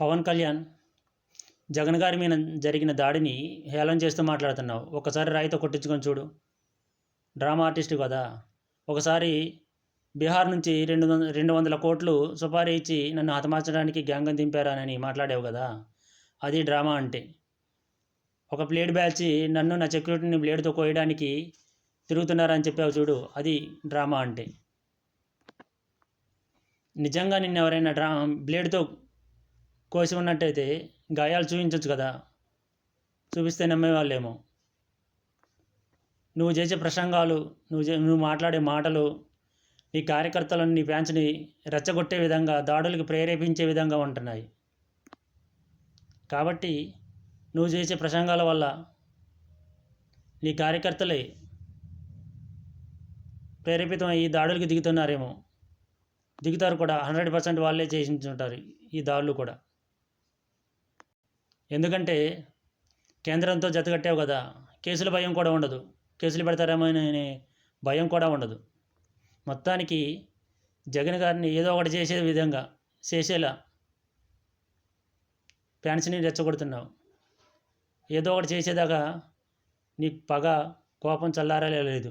పవన్ కళ్యాణ్ జగన్ గారి మీద జరిగిన దాడిని హేళన చేస్తూ మాట్లాడుతున్నావు. ఒకసారి రాయితో కొట్టించుకొని చూడు. డ్రామా ఆర్టిస్ట్ కదా. ఒకసారి బీహార్ నుంచి రెండు వంద రెండు వందల కోట్లు సుపారీ ఇచ్చి నన్ను హతమార్చడానికి గ్యాంగం దింపారానని మాట్లాడావు కదా. అది డ్రామా అంటే. ఒక ప్లేడ్ బ్యాచ్ నన్ను నా సెక్యూరిటీని బ్లేడ్తో కోయడానికి తిరుగుతున్నారని చెప్పావు చూడు. అది డ్రామా అంటే. నిజంగా నిన్న ఎవరైనా డ్రా బ్లేడ్తో కోసి ఉన్నట్టయితే గాయాలు చూపించవచ్చు కదా. చూపిస్తే నమ్మేవాళ్ళేమో. నువ్వు చేసే ప్రసంగాలు నువ్వు నువ్వు మాట్లాడే మాటలు నీ కార్యకర్తలను నీ ఫ్యాన్స్ని రెచ్చగొట్టే విధంగా దాడులకు ప్రేరేపించే విధంగా ఉంటున్నాయి. కాబట్టి నువ్వు చేసే ప్రసంగాల వల్ల నీ కార్యకర్తలే ప్రేరేపితం ఈ దాడులకు దిగుతున్నారేమో. దిగుతారు కూడా హండ్రెడ్ పర్సెంట్ వాళ్ళే చేసించుంటారు ఈ దాడులు కూడా. ఎందుకంటే కేంద్రంతో జతకట్టావు కదా కేసుల భయం కూడా ఉండదు. కేసులు పెడతారేమో అనే భయం కూడా ఉండదు. మొత్తానికి జగన్ గారిని ఏదో ఒకటి చేసే విధంగా చేసేలా ఫ్యాన్స్ని రెచ్చగొడుతున్నావు. ఏదో ఒకటి చేసేదాకా నీ పగ కోపం చల్లారాలే లేదు.